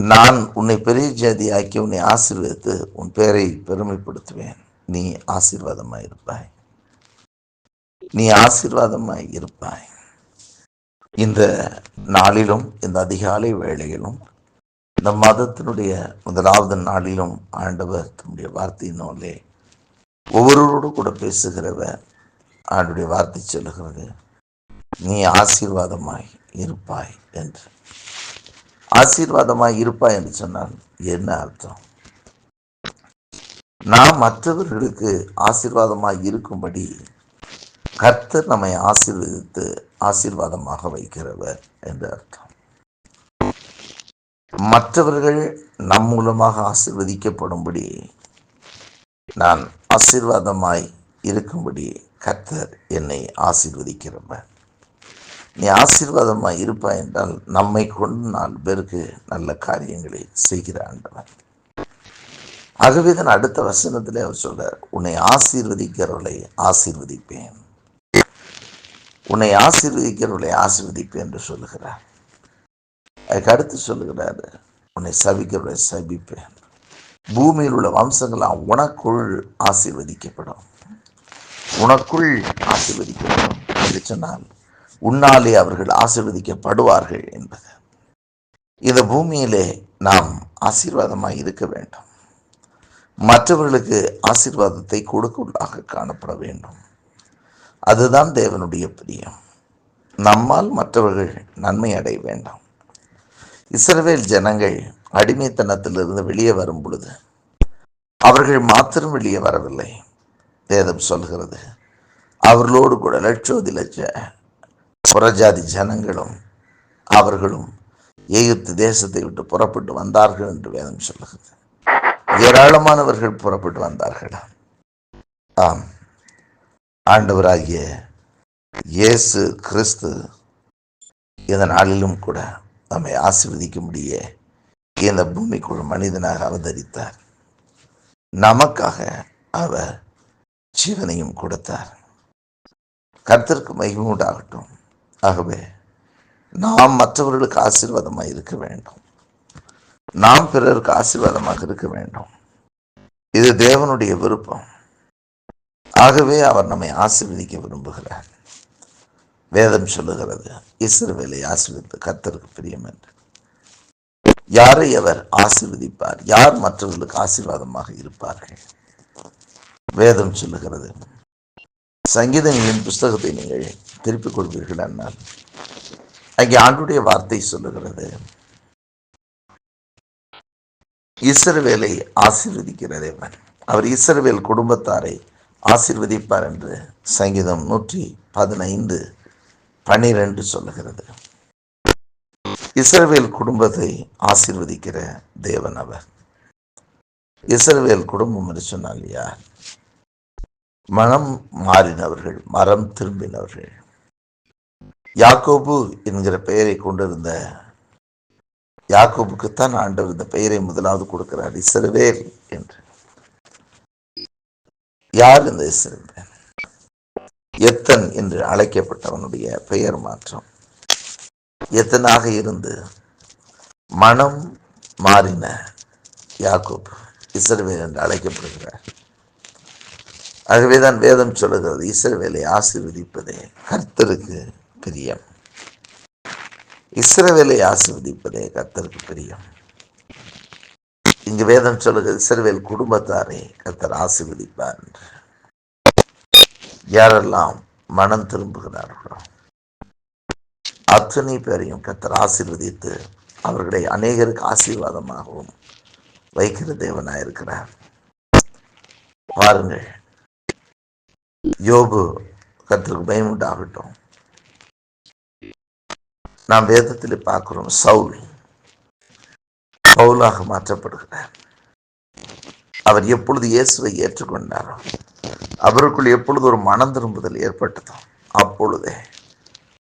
நான் உன்னை பெரிய ஜாதியாக்கி உன்னை ஆசீர்வதித்து உன் பெயரை பெருமைப்படுத்துவேன். நீ ஆசீர்வாதமாய் இருப்பாய். நீ ஆசீர்வாதமாய் இருப்பாய். இந்த நாளிலும் இந்த அதிகாலை வேளையிலும் இந்த மதத்தினுடைய முதலாவது நாளிலும் ஆண்டவர் தன்னுடைய வார்த்தையினாலே ஒவ்வொருவரோடு கூட பேசுகிறவர் ஆண்டுடைய வார்த்தை சொல்லுகிறது. நீ ஆசீர்வாதமாய் இருப்பாய் என்று. ஆசீர்வாதமாக இருப்பாய் என்று சொன்னால் என்ன அர்த்தம்? நாம் மற்றவர்களுக்கு ஆசீர்வாதமாக இருக்கும்படி கர்த்தர் நம்மை ஆசீர்வதித்து ஆசீர்வாதமாக வைக்கிறவர் என்று அர்த்தம். மற்றவர்கள் நம் மூலமாக ஆசீர்வதிக்கப்படும்படி நான் ஆசீர்வாதமாய் இருக்கும்படி கர்த்தர் என்னை ஆசீர்வதிக்கிறவர். நீ ஆசீர்வாதமாக இருப்பாய் என்றால் நம்மை கொண்டு நாலு பேருக்கு நல்ல காரியங்களை செய்கிற ஆண்டவர். ஆகவே தான் அடுத்த வசனத்திலே அவர் சொல்றார் உன்னை ஆசீர்வதிக்கிறவர்களை ஆசீர்வதிப்பேன். உன்னை ஆசீர்வதிக்கிறவர்களை ஆசீர்வதிப்பேன் என்று சொல்லுகிறார். அதுக்கு அடுத்து சொல்லுகிறார் உன்னை சபிக்கிறவர்களை சபிப்பேன். பூமியில் உள்ள வம்சங்களாம் உனக்குள் ஆசீர்வதிக்கப்படும். உனக்குள் ஆசீர்வதிக்கப்படும் என்று சொன்னால் உன்னாலே அவர்கள் ஆசீர்வதிக்கப்படுவார்கள் என்பது. இந்த பூமியிலே நாம் ஆசீர்வாதமாக இருக்க வேண்டும். மற்றவர்களுக்கு ஆசீர்வாதத்தை கொடுக்குள்ளாக காணப்பட வேண்டும். அதுதான் தேவனுடைய பிரியம். நம்மால் மற்றவர்கள் நன்மை அடைய வேண்டாம். இஸ்ரவேல் ஜனங்கள் அடிமைத்தனத்திலிருந்து வெளியே வரும் பொழுது அவர்கள் மாத்திரம் வெளியே வரவில்லை. வேதம் சொல்கிறது அவர்களோடு கூட லட்சோதி லட்ச புறஜாதி ஜனங்களும் அவர்களும் எகிப்து தேசத்தை விட்டு புறப்பட்டு வந்தார்கள் என்று வேதம் சொல்லுகிறது. ஏராளமானவர்கள் புறப்பட்டு வந்தார்கள். ஆம். ஆண்டவராகிய இயேசு கிறிஸ்து இந்த நாளிலும் கூட நம்மை ஆசீர்வதிக்கும்படிய இந்த பூமிக்குள் மனிதனாக அவதரித்தார். நமக்காக அவர் ஜீவனையும் கொடுத்தார். கர்த்தருக்கு மகிமை ஆகவே நாம் மற்றவர்களுக்கு ஆசீர்வாதமாக இருக்க வேண்டும். நாம் பிறருக்கு ஆசீர்வாதமாக இருக்க வேண்டும். இது தேவனுடைய விருப்பம். ஆகவே அவர் நம்மை ஆசீர்வதிக்க விரும்புகிறார். வேதம் சொல்லுகிறது இஸ்ரவேலை ஆசீர்வதித்து கத்தருக்கு பிரியம் என்று. யாரை அவர் ஆசீர்வதிப்பார்? யார் மற்றவர்களுக்கு ஆசீர்வாதமாக இருப்பார்கள்? வேதம் சொல்லுகிறது சங்கீதங்களின் புஸ்தகத்தை நீங்கள் திருப்பிக் கொள்வீர்கள் என்னால் அங்கே ஆண்டுடைய வார்த்தை சொல்லுகிறது. இஸ்ரவேலை ஆசீர்வதிக்கிற தேவன் அவர் இஸ்ரவேல் குடும்பத்தாரை ஆசீர்வதிப்பார் என்று சங்கீதம் நூற்றி பதினைந்து பன்னிரண்டு சொல்லுகிறது. இஸ்ரவேல் குடும்பத்தை ஆசீர்வதிக்கிற தேவன் அவர். இஸ்ரவேல் குடும்பம் என்று சொன்னால் யார் மனம் மாறினவர்கள் மரம் திரும்பினவர்கள். யாக்கோபு என்கிற பெயரை கொண்டிருந்த யாக்கோபுக்குத்தான் ஆண்டவர் இந்த பெயரை முதலாவது கொடுக்கிறார் இசரவேல் என்று. யார் இந்த இசரவேல் எத்தன் என்று அழைக்கப்பட்டவனுடைய பெயர் மாற்றம். எத்தனாக இருந்து? மனம் மாறின யாக்கோப் இசரவேல் என்று அழைக்கப்படுகிறார். ஆகவேதான் வேதம் சொல்லுகிறது இஸ்ரவேலை ஆசீர்வதிப்பதே கர்த்தருக்கு பிரியம். இஸ்ரவேலை ஆசீர்வதிப்பதே கர்த்தருக்கு பிரியம். இங்கு வேதம் சொல்லுகிறது இஸ்ரவேல் குடும்பத்தாரை கர்த்தர் ஆசீர்வதிப்பார் என்று. யாரெல்லாம் மனம் திரும்புகிறார்களோ அத்தனை பேரையும் கர்த்தர் ஆசீர்வதித்து அவர்களை அநேகருக்கு ஆசீர்வாதமாகவும் வைக்கிற தேவனாயிருக்கிறார். பாருங்கள் யோபு கத்திற்கு பயமுண்டாகட்டும். நாம் வேதத்தில் பார்க்கிறோம் சவுல். பவுலாக மாற்றப்படுகிறார். அவர் எப்பொழுது இயேசுவை ஏற்றுக்கொண்டாரோ அவருக்குள் எப்பொழுது ஒரு மனம் திரும்புதல் ஏற்பட்டதோ அப்பொழுதே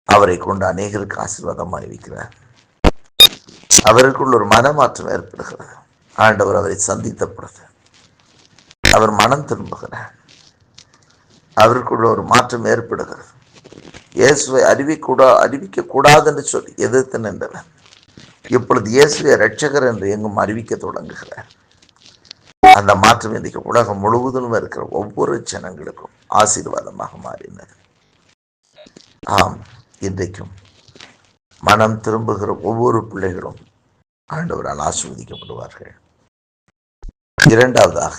அவரை கொண்டு அநேகருக்கு ஆசீர்வாதமாய் இருக்கிறார் அவருக்குள் ஒரு மனமாற்றம் ஏற்படுகிறது. ஆண்டவர் அவரை சந்தித்த பொழுது அவர் மனம் திரும்புகிறார். அவருக்குள்ள ஒரு மாற்றம் ஏற்படுகிறது. இயேசுவை அறிவிக்கூடா அறிவிக்கக்கூடாது என்று சொல்லி எதிர்த்து நின்றவர். இப்பொழுது இயேசுவை ரட்சகர் என்று எங்கும் அறிவிக்க தொடங்குகிறார். அந்த மாற்றம் இன்றைக்கு உலகம் முழுவதும் இருக்கிற ஒவ்வொரு ஜனங்களுக்கும் ஆசீர்வாதமாக மாறினது. ஆம் இன்றைக்கும் மனம் திரும்புகிற ஒவ்வொரு பிள்ளைகளும் ஆண்டவரால் ஆசிர்வதிக்கப்படுவார்கள். இரண்டாவதாக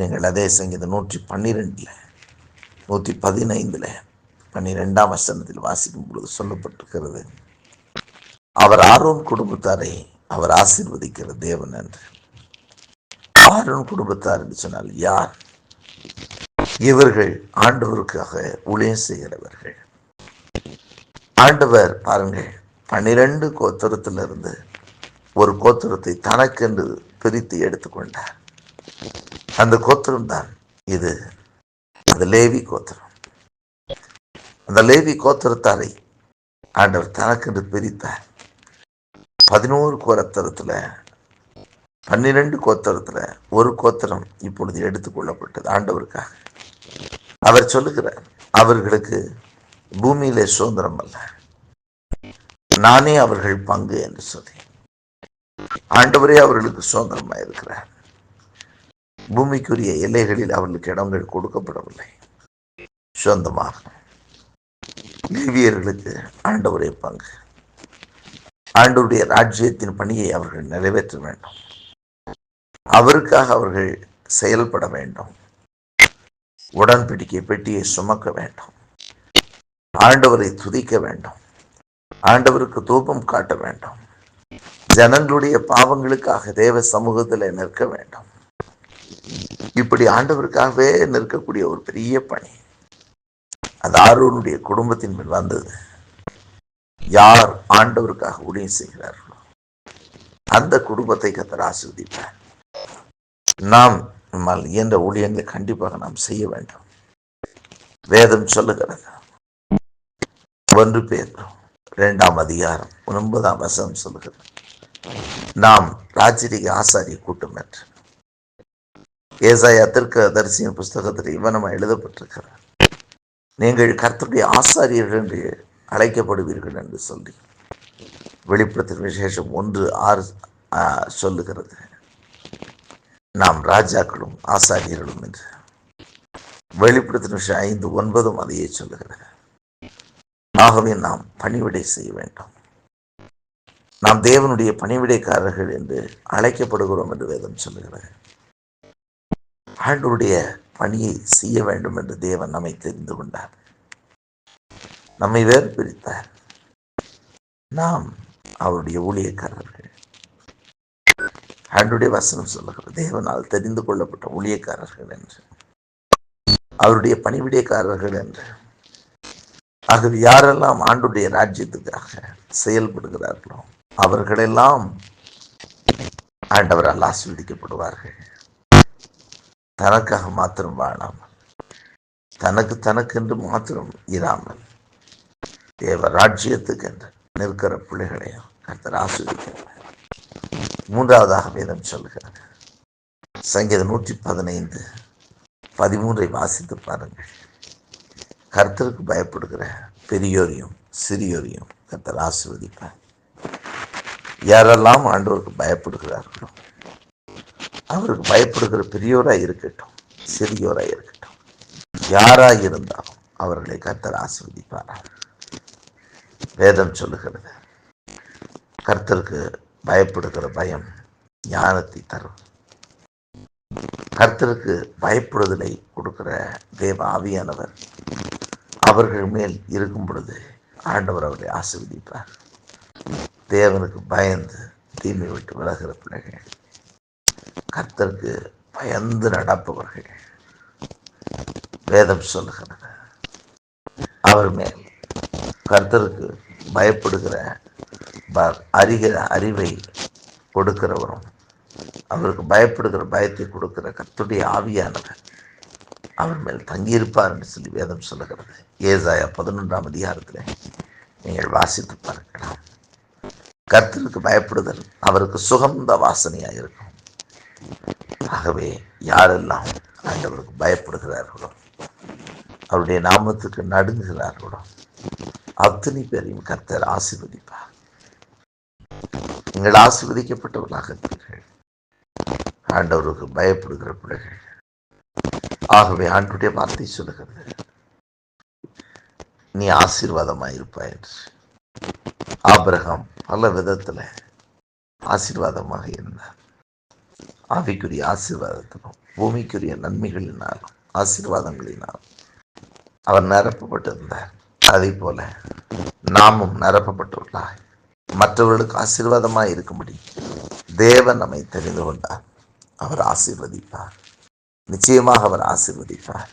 நீங்கள் அதே சங்கீதம் நூற்றி பன்னிரெண்டில் நூற்றி பதினைந்தில் பன்னிரெண்டாம் வசனத்தில் வாசிக்கும் பொழுது சொல்லப்பட்டிருக்கிறது. அவர் ஆரோன் குடும்பத்தாரை அவர் ஆசீர்வதிக்கிற தேவன் என்று. ஆரோன் குடும்பத்தார் என்று சொன்னால் யார்? இவர்கள் ஆண்டவருக்காக ஊழியம் செய்கிறவர்கள். ஆண்டவர் பாருங்கள் பன்னிரண்டு கோத்திரத்திலிருந்து ஒரு கோத்திரத்தை தனக்கென்று பிரித்து எடுத்துக்கொண்டார். அந்த கோத்திரம்தான் இது. அது லேவி கோத்திரம். அந்த லேவி கோத்திரத்தாரை ஆண்டவர் தனக்கென்று பிரித்தார். பதினோரு கோரத்தரத்தில் பன்னிரண்டு கோத்திரத்தில் ஒரு கோத்திரம் இப்பொழுது எடுத்துக்கொள்ளப்பட்டது ஆண்டவருக்காக. அவர் சொல்லுகிறார் அவர்களுக்கு பூமியிலே சுதந்திரம் அல்ல. நானே அவர்கள் பங்கு என்று சொல்லி. ஆண்டவரே அவர்களுக்கு சுதந்திரமாக இருக்கிறார் பூமிக்குரிய எல்லைகளில் அவர்களுக்கு இடங்கள் கொடுக்கப்படவில்லை. சொந்தமாக. லேவியர்களுக்கு ஆண்டவரே பங்கு. ஆண்டவருடைய ராஜ்யத்தின் பணியை அவர்கள் நிறைவேற்ற வேண்டும். அவருக்காக அவர்கள் செயல்பட வேண்டும். உடன்படிக்கை பெட்டியை சுமக்க வேண்டும். ஆண்டவரை துதிக்க வேண்டும். ஆண்டவருக்கு தூபம் காட்ட வேண்டும். ஜனங்களுடைய பாவங்களுக்காக தேவ சமூகத்தில் நிற்க வேண்டும். இப்படி ஆண்டவருக்காகவே நிற்கக்கூடிய ஒரு பெரிய பணி. அது ஆர்வனுடைய குடும்பத்தின் மேல் வந்தது. யார் ஆண்டவருக்காக ஊழியம் செய்கிறார்களோ அந்த குடும்பத்தை கத்தர் ஆசிர்வதிப்பார். நாம் நம்மால் இயன்ற ஊழியங்களை கண்டிப்பாக நாம் செய்ய வேண்டும். வேதம் சொல்லுகிறது ஒன்று பேர் இரண்டாம் அதிகாரம் ஒன்பதாம் வசனம் சொல்லுகிறது நாம் ராஜரிக ஆசாரிய கூட்டம் என்று. ஏசாயா தெற்கு தரிசியின் புஸ்தகத்தில் இவனமாக எழுதப்பட்டிருக்கிறார் நீங்கள் கர்த்தருடைய ஆசாரியர்கள் என்று அழைக்கப்படுவீர்கள் என்று சொல்லி வெளிப்படத்தின் விசேஷம் ஒன்று ஆறு சொல்லுகிறது. நாம் ராஜாக்களும் ஆசாரியர்களும் என்று வெளிப்படுத்தின விஷயம் ஐந்து ஒன்பதும் அதையே சொல்லுகிறது. ஆகவே நாம் பணிவிடை செய்ய வேண்டும். நாம் தேவனுடைய பணிவிடைக்காரர்கள் என்று அழைக்கப்படுகிறோம் என்று வேதம் சொல்லுகிறது. ஆண்டுடைய பணியை செய்ய வேண்டும் என்று தேவன் நம்மை தெரிந்து கொண்டார். நம்மை வேறு பிரித்தார். நாம் அவருடைய ஊழியக்காரர்கள். ஆண்டுடைய வசனம் சொல்லுகிறது தேவனால் தெரிந்து கொள்ளப்பட்ட ஊழியக்காரர்கள் என்று அவருடைய பணிவிடைக்காரர்கள் என்று. ஆகவே யாரெல்லாம் ஆண்டுடைய ராஜ்யத்துக்காக செயல்படுகிறார்களோ அவர்களெல்லாம் ஆண்டவரால் ஆசீர்வதிக்கப்படுவார்கள். தனக்காக மாத்திரம் வாழாமல் தனக்கு தனக்கென்று மாத்திரம் இராமல் தேவ ராஜ்யத்துக்கு என்று நிற்கிற பிள்ளைகளையும் கர்த்தர் ஆஸ்வதிக்கிறார் மூன்றாவதாக வேதம் சொல்கிறார் சங்கீதம் நூற்றி பதினைந்து பதிமூன்றை வாசித்து பாருங்கள். கர்த்தருக்கு பயப்படுகிற பெரியோரையும் சிறியோரையும் கர்த்தர் ஆசிர்வதிப்பார். யாரெல்லாம் ஆண்டவருக்கு பயப்படுகிறார்களோ அவருக்கு பயப்படுகிற பெரியோராக இருக்கட்டும் சிறியோராக இருக்கட்டும். யாராக இருந்தாலும் அவர்களை கர்த்தர் ஆசீர்வதிப்பார்? வேதம் சொல்லுகிறது கர்த்தருக்கு பயப்படுகிற பயம் ஞானத்தை தரும். கர்த்தருக்கு பயப்படுதலை கொடுக்கிற தேவ ஆவியானவர் அவர்கள் மேல் இருக்கும் பொழுது ஆண்டவர் அவர்களை ஆசிர்வதிப்பார். தேவனுக்கு பயந்து தீமை விட்டு விலகிற பிள்ளைகள். கர்த்தருக்கு பயந்து நடப்பவர்கள். வேதம் சொல்லுகிறது. அவர் மேல் கர்த்தருக்கு பயப்படுகிற ப- அறிகிற அறிவை கொடுக்கிறவரும் அவருக்கு பயப்படுகிற பயத்தை கொடுக்கிற கர்த்துடைய ஆவியானவர் அவர் மேல் தங்கியிருப்பார் என்று சொல்லி வேதம் சொல்லுகிறது. ஏசாயா பதினொன்றாம் அதிகாரத்தில் நீங்கள் வாசித்து பார்க்கலாம். கர்த்தருக்கு பயப்படுதல் அவருக்கு சுகந்த வாசனையாக இருக்கும் ஆகவே யாரெல்லாம் ஆண்டவருக்கு பயப்படுகிறார்களோ அவருடைய நாமத்துக்கு நடுங்குகிறார்களோ அத்தனை பேரையும் கர்த்தர் ஆசிர்வதிப்பார். நீங்கள் ஆசீர்வதிக்கப்பட்டவர்களாக இருப்பீர்கள். ஆண்டவருக்கு பயப்படுகிற பிள்ளைகள். ஆகவே ஆண்டுடைய வார்த்தை சொல்லுகிறது. நீ ஆசீர்வாதமாக இருப்பாய் என்று. ஆபிரகாம் பல விதத்துல ஆசீர்வாதமாக இருந்தார். ஆவிக்குரிய ஆசீர்வாதத்திலும் பூமிக்குரிய நன்மைகளினாலும் ஆசீர்வாதங்களினாலும் அவர் நிரப்பப்பட்டிருந்தார். அதே போல நாமும் நிரப்பப்பட்டுள்ளார் மற்றவர்களுக்கு ஆசீர்வாதமாக இருக்கும்படி தேவன் நம்மை தெரிந்து கொண்டார். அவர் ஆசீர்வதிப்பார். நிச்சயமாக அவர் ஆசீர்வதிப்பார்.